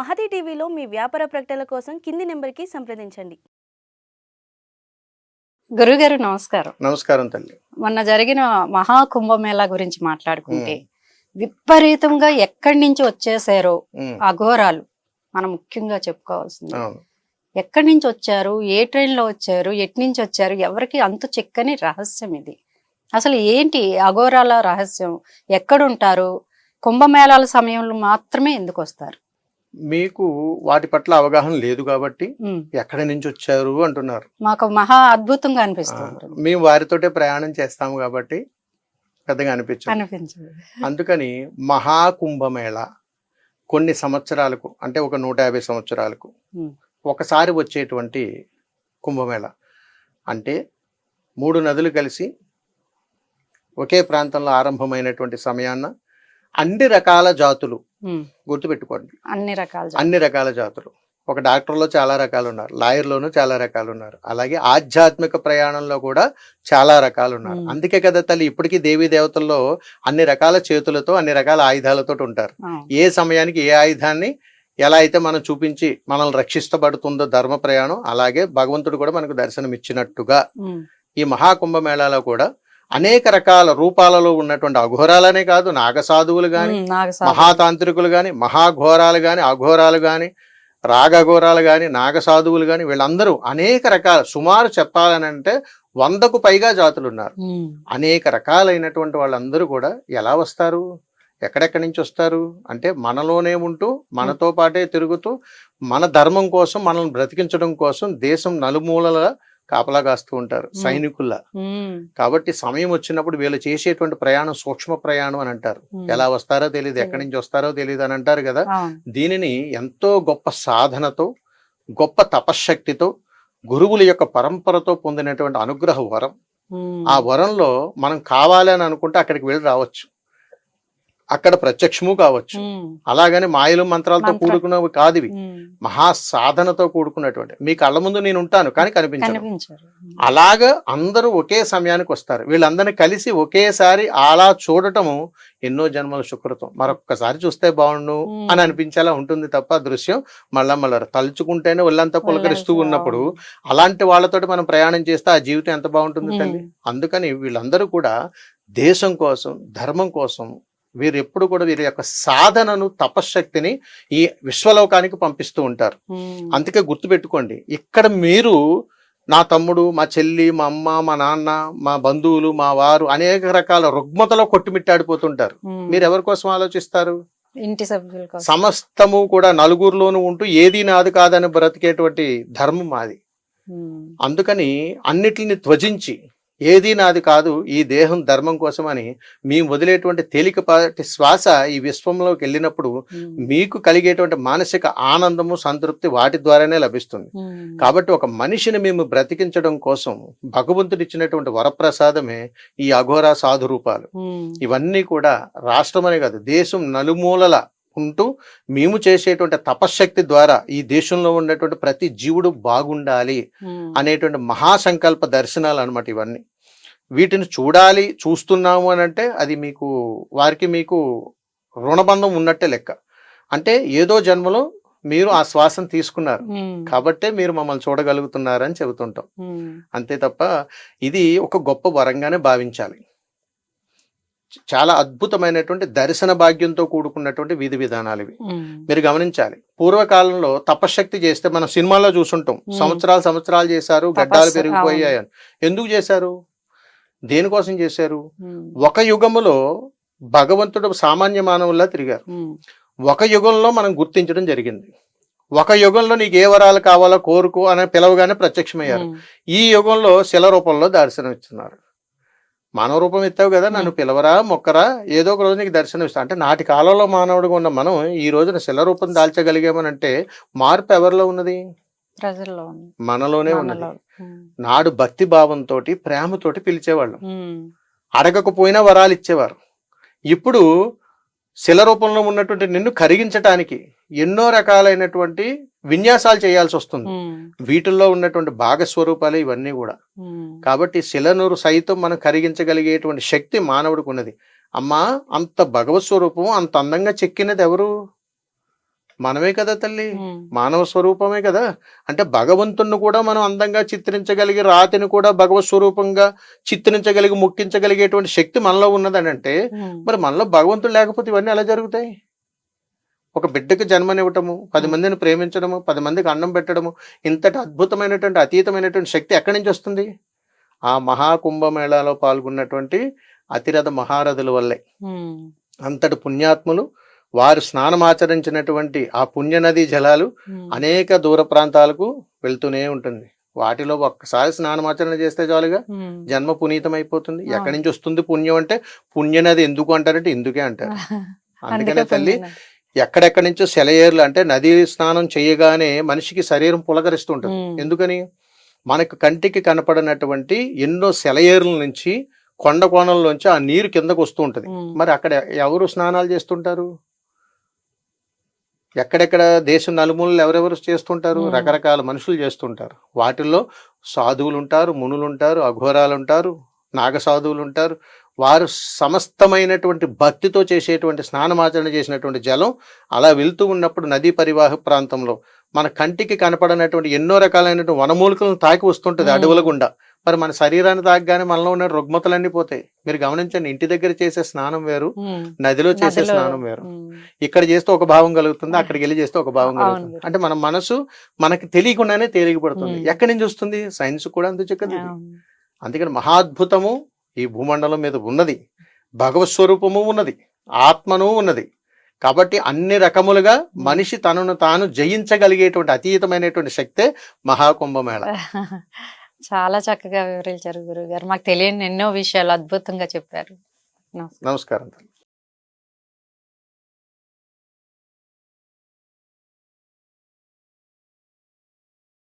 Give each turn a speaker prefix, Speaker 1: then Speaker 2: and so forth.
Speaker 1: మహతి టీవీలో మీ వ్యాపార ప్రకటనల కోసం కింది నెంబర్కి సంప్రదించండి.
Speaker 2: గురుగారు నమస్కారం.
Speaker 3: నమస్కారం తల్లి.
Speaker 2: మొన్న జరిగిన మహాకుంభమేళా గురించి మాట్లాడుకుంటే విపరీతంగా ఎక్కడి నుంచి వచ్చేసారో అఘోరాలు. మనం ముఖ్యంగా చెప్పుకోవాల్సింది. ఎక్కడి నుంచి వచ్చారు? ఏ ట్రైన్లో వచ్చారు? ఎటు నుంచి వచ్చారు? ఎవరికి అంతు చిక్కని రహస్యం ఇది. అసలు ఏంటి అఘోరాల రహస్యం? ఎక్కడుంటారు? కుంభమేళాల సమయంలో మాత్రమే ఎందుకు వస్తారు?
Speaker 3: మీకు వాటి పట్ల అవగాహన లేదు కాబట్టి ఎక్కడి నుంచి వచ్చారు అంటున్నారు.
Speaker 2: మాకు మహా అద్భుతంగా అనిపిస్తుంది
Speaker 3: మేము వారితోటే ప్రయాణం చేస్తాము కాబట్టి పెద్దగా అనిపించదు.
Speaker 2: అనిపించదు.
Speaker 3: అందుకని మహాకుంభమేళ కొన్ని సంవత్సరాలకు అంటే ఒక నూట యాభై సంవత్సరాలకు ఒకసారి వచ్చేటువంటి కుంభమేళ. అంటే మూడు నదులు కలిసి ఒకే ప్రాంతంలో ఆరంభమైనటువంటి సమయాన్న అన్ని రకాల జాతులు గుర్తుపెట్టుకోండి.
Speaker 2: అన్ని రకాల
Speaker 3: అన్ని రకాల జాతులు. ఒక డాక్టర్లో చాలా రకాలు ఉన్నారు లాయర్లోనూ చాలా రకాలు ఉన్నారు అలాగే ఆధ్యాత్మిక ప్రయాణంలో కూడా చాలా రకాలు ఉన్నారు. అందుకే కదా తల్లి ఇప్పటికీ దేవీ దేవతల్లో అన్ని రకాల చేతులతో అన్ని రకాల ఆయుధాలతో ఉంటారు. ఏ సమయానికి ఏ ఆయుధాన్ని ఎలా అయితే మనం చూపించి మనల్ని రక్షిస్తబడుతుందో ధర్మ ప్రయాణం అలాగే భగవంతుడు కూడా మనకు దర్శనం ఇచ్చినట్టుగా ఈ మహాకుంభమేళాలో కూడా అనేక రకాల రూపాలలో ఉన్నటువంటి అఘోరాలనే కాదు నాగసాధువులు గాని. మహాతాంత్రికులు గాని మహాఘోరాలు గాని అఘోరాలు గాని రాగఘోరాలు గాని నాగసాధువులు గాని వీళ్ళందరూ అనేక రకాల సుమారు చెప్పాలని అంటే వందకు పైగా జాతులు ఉన్నారు అనేక రకాలైనటువంటి వాళ్ళందరూ కూడా ఎలా వస్తారు? ఎక్కడెక్కడి నుంచి వస్తారు? అంటే మనలోనే ఉంటూ మనతో పాటే తిరుగుతూ మన ధర్మం కోసం మనల్ని బ్రతికించడం కోసం దేశం నలుమూలల కాపలా కాస్తూ ఉంటారు. సైనికుల్లా. కాబట్టి సమయం వచ్చినప్పుడు వీళ్ళు చేసేటువంటి ప్రయాణం సూక్ష్మ ప్రయాణం అని అంటారు. ఎలా వస్తారో తెలియదు ఎక్కడి నుంచి వస్తారో తెలియదు అని అంటారు కదా. దీనిని ఎంతో గొప్ప సాధనతో గొప్ప తపశ్శక్తితో గురువుల యొక్క పరంపరతో పొందినటువంటి అనుగ్రహ వరం. ఆ వరంలో మనం కావాలి అని అనుకుంటే అక్కడికి వెళ్ళి రావచ్చు. అక్కడ ప్రత్యక్షము కావచ్చు. అలాగని మాయలు మంత్రాలతో
Speaker 2: మంత్ర-
Speaker 3: కూడుకున్నవి కాదు ఇవి
Speaker 2: ఉమ్.
Speaker 3: మహా సాధనతో కూడుకున్నటువంటి. మీ కళ్ళ ముందు నేను ఉంటాను కానీ కనిపించను. అలాగ అందరూ ఒకే సమయానికి వస్తారు. వీళ్ళందరినీ కలిసి ఒకేసారి అలా చూడటము ఎన్నో జన్మల సుకృతం మరొక్కసారి చూస్తే బాగుండు. అని అనిపించేలా ఉంటుంది తప్ప దృశ్యం మళ్ళా మళ్ళా తలుచుకుంటేనే ఒళ్ళంతా పులకరిస్తూ ఉన్నప్పుడు అలాంటి వాళ్ళతోటి మనం ప్రయాణం చేస్తే ఆ జీవితం ఎంత బాగుంటుంది. తల్లి? అందుకని వీళ్ళందరూ కూడా దేశం కోసం ధర్మం కోసం వీరు ఎప్పుడు కూడా వీరి యొక్క సాధనను తపశ్శక్తిని ఈ విశ్వలోకానికి పంపిస్తూ ఉంటారు. అందుకే గుర్తుపెట్టుకోండి ఇక్కడ మీరు నా తమ్ముడు మా చెల్లి మా అమ్మ మా నాన్న మా బంధువులు మా వారు అనేక రకాల రుగ్మతలో కొట్టుమిట్టాడిపోతుంటారు. మీరు ఎవరి కోసం ఆలోచిస్తారు?
Speaker 2: ఇంటి సభ్యుల
Speaker 3: సమస్తము కూడా నలుగురిలోనూ ఉంటూ ఏది నాది కాదని బ్రతికేటువంటి ధర్మం మాది. అందుకని అన్నిటిని త్వజించి ఏది నాది కాదు ఈ దేహం ధర్మం కోసమని మేము వదిలేటువంటి తేలికపాటి శ్వాస ఈ విశ్వంలోకి వెళ్ళినప్పుడు మీకు కలిగేటువంటి మానసిక ఆనందము సంతృప్తి వాటి ద్వారానే లభిస్తుంది. కాబట్టి ఒక మనిషిని మేము బ్రతికించడం కోసం భగవంతుడు ఇచ్చినటువంటి వరప్రసాదమే ఈ అఘోరా సాధు రూపాలు.
Speaker 2: ఉమ్,
Speaker 3: ఇవన్నీ కూడా రాష్ట్రమనే కాదు దేశం నలుమూలల ఉంటూ మేము చేసేటువంటి తపశ్శక్తి ద్వారా ఈ దేశంలో ఉన్నటువంటి ప్రతి జీవుడు బాగుండాలి అనేటువంటి మహాసంకల్ప దర్శనాలు అన్నమాట ఇవన్నీ. వీటిని చూడాలి చూస్తున్నాము అని అంటే అది మీకు వారికి మీకు రుణబంధం ఉన్నట్టే లెక్క. అంటే ఏదో జన్మలో మీరు ఆ శ్వాసను తీసుకున్నారు.
Speaker 2: ఉమ్,
Speaker 3: కాబట్టే మీరు మమ్మల్ని చూడగలుగుతున్నారని చెబుతుంటాం.
Speaker 2: ఉమ్,
Speaker 3: అంతే తప్ప ఇది ఒక గొప్ప వరంగానే భావించాలి. చాలా అద్భుతమైనటువంటి దర్శన భాగ్యంతో కూడుకున్నటువంటి విధి విధానాలు ఇవి.
Speaker 2: ఉమ్,
Speaker 3: మీరు గమనించాలి. పూర్వకాలంలో తపశ్శక్తి చేస్తే మనం సినిమాల్లో చూసుంటాం. సంవత్సరాలు సంవత్సరాలు చేశారు గడ్డాలు
Speaker 2: తపస్సు,
Speaker 3: పెరిగిపోయాయి అని. ఎందుకు చేశారు? దేనికోసం చేశారు? ఒక యుగములో భగవంతుడు సామాన్య మానవుల్లా తిరిగారు. ఒక యుగంలో మనం గుర్తించడం జరిగింది. ఒక యుగంలో నీకు ఏ వరాలు కావాలో కోరుకో అని పిలవగానే ప్రత్యక్షమయ్యారు. ఈ యుగంలో శిల రూపంలో దర్శనం ఇస్తున్నారు. మానవ రూపం ఎత్తావు కదా నన్ను పిలవరా మొక్కరా ఏదో ఒక రోజు నీకు దర్శనం ఇస్తా. అంటే నాటి కాలంలో మానవుడిగా ఉన్న మనం ఈ రోజున శిల రూపం దాల్చగలిగామనంటే మార్పు ఎవరిలో ఉన్నది?
Speaker 2: ప్రజల్లో.
Speaker 3: మనలోనే ఉన్నది. నాడు భక్తి భావంతో ప్రేమతోటి పిలిచేవాళ్ళం. అడగకపోయినా వరాలు ఇచ్చేవారు. ఇప్పుడు శిల రూపంలో ఉన్నటువంటి నిన్ను కరిగించటానికి ఎన్నో రకాలైనటువంటి విన్యాసాలు చేయాల్సి వస్తుంది. వీటిల్లో ఉన్నటువంటి భాగస్వరూపాలు ఇవన్నీ కూడా. కాబట్టి శిలనూరు సైతం మనం కరిగించగలిగేటువంటి శక్తి మానవుడికి ఉన్నది. అమ్మా అంత భగవత్ స్వరూపం అంత అందంగా చెక్కినది ఎవరు? మనమే కదా తల్లి. మానవ స్వరూపమే కదా. అంటే భగవంతుణ్ణి కూడా మనం అందంగా చిత్రించగలిగి రాతిని కూడా భగవత్ స్వరూపంగా చిత్రించగలిగి ముట్టించగలిగేటువంటి శక్తి మనలో ఉన్నదని అంటే మరి మనలో భగవంతుడు లేకపోతే ఇవన్నీ ఎలా జరుగుతాయి? ఒక బిడ్డకి జన్మనివ్వటము పది మందిని ప్రేమించడము పది మందికి అన్నం పెట్టడము ఇంతటి అద్భుతమైనటువంటి అతీతమైనటువంటి శక్తి ఎక్కడి నుంచి వస్తుంది? ఆ మహాకుంభమేళాలో పాల్గొన్నటువంటి అతిరథ మహారథుల వల్లే. అంతటి పుణ్యాత్ములు వారు స్నానమాచరించినటువంటి ఆ పుణ్యనది జలాలు
Speaker 2: ఉమ్,
Speaker 3: అనేక దూర ప్రాంతాలకు వెళ్తూనే ఉంటుంది. వాటిలో ఒక్కసారి స్నానమాచరణ చేస్తే చాలుగా
Speaker 2: ఉమ్.
Speaker 3: జన్మ పునీతం అయిపోతుంది. ఎక్కడి నుంచి వస్తుంది పుణ్యం అంటే పుణ్యనది ఎందుకు అంటారంటే ఇందుకే అంటారు. అందుకనే తల్లి. ఎక్కడెక్కడి నుంచో సెలయేర్లు అంటే నదీ స్నానం చేయగానే మనిషికి శరీరం పులకరిస్తుంటుంది.
Speaker 2: ఉమ్,
Speaker 3: ఎందుకని? మనకు కంటికి కనపడినటువంటి ఎన్నో సెలయేర్ల నుంచి కొండ కోణంలోంచి ఆ నీరు కిందకు వస్తూ ఉంటది. మరి అక్కడ ఎవరు స్నానాలు చేస్తుంటారు? ఎక్కడెక్కడ దేశం నలుమూలలు ఎవరెవరు చేస్తుంటారు. రకరకాల మనుషులు చేస్తుంటారు వాటిల్లో సాధువులు ఉంటారు మునులు ఉంటారు అఘోరాలు ఉంటారు నాగ సాధువులు ఉంటారు వారు సమస్తమైనటువంటి భక్తితో చేసేటువంటి స్నానమాచరణ చేసినటువంటి జలం అలా వెళ్తూ ఉన్నప్పుడు నదీ పరివాహ ప్రాంతంలో మన కంటికి కనపడనటువంటి ఎన్నో రకాలైనటువంటి వనమూలికలను తాకి వస్తుంటది. అడవుల గుండా మరి మన శరీరాన్ని తాకగానే మనలో ఉన్న రుగ్మతలన్నీ పోతాయి. మీరు గమనించండి ఇంటి దగ్గర చేసే స్నానం వేరు నదిలో చేసే స్నానం వేరు. ఇక్కడ చేస్తే ఒక భావం కలుగుతుంది అక్కడికి వెళ్ళి చేస్తే ఒక భావం. కలుగుతుంది. అంటే మన మనసు మనకి తెలియకుండానే తేలికపడుతుంది. ఎక్కడి నుంచి వస్తుంది? సైన్స్ కూడా అంత చెక్కది. అందుకని మహాద్భుతము ఈ భూమండలం మీద ఉన్నది. భగవత్ స్వరూపము ఉన్నది. ఆత్మను ఉన్నది. కాబట్టి అన్ని రకములుగా మనిషి తనను తాను జయించగలిగేటువంటి అతీతమైనటువంటి శక్తే మహాకుంభమేళ
Speaker 2: చాలా చక్కగా వివరించారు గురువు గారు మాకు తెలియని ఎన్నో విషయాలు అద్భుతంగా చెప్పారు. నమస్కారం.
Speaker 3: నమస్కారం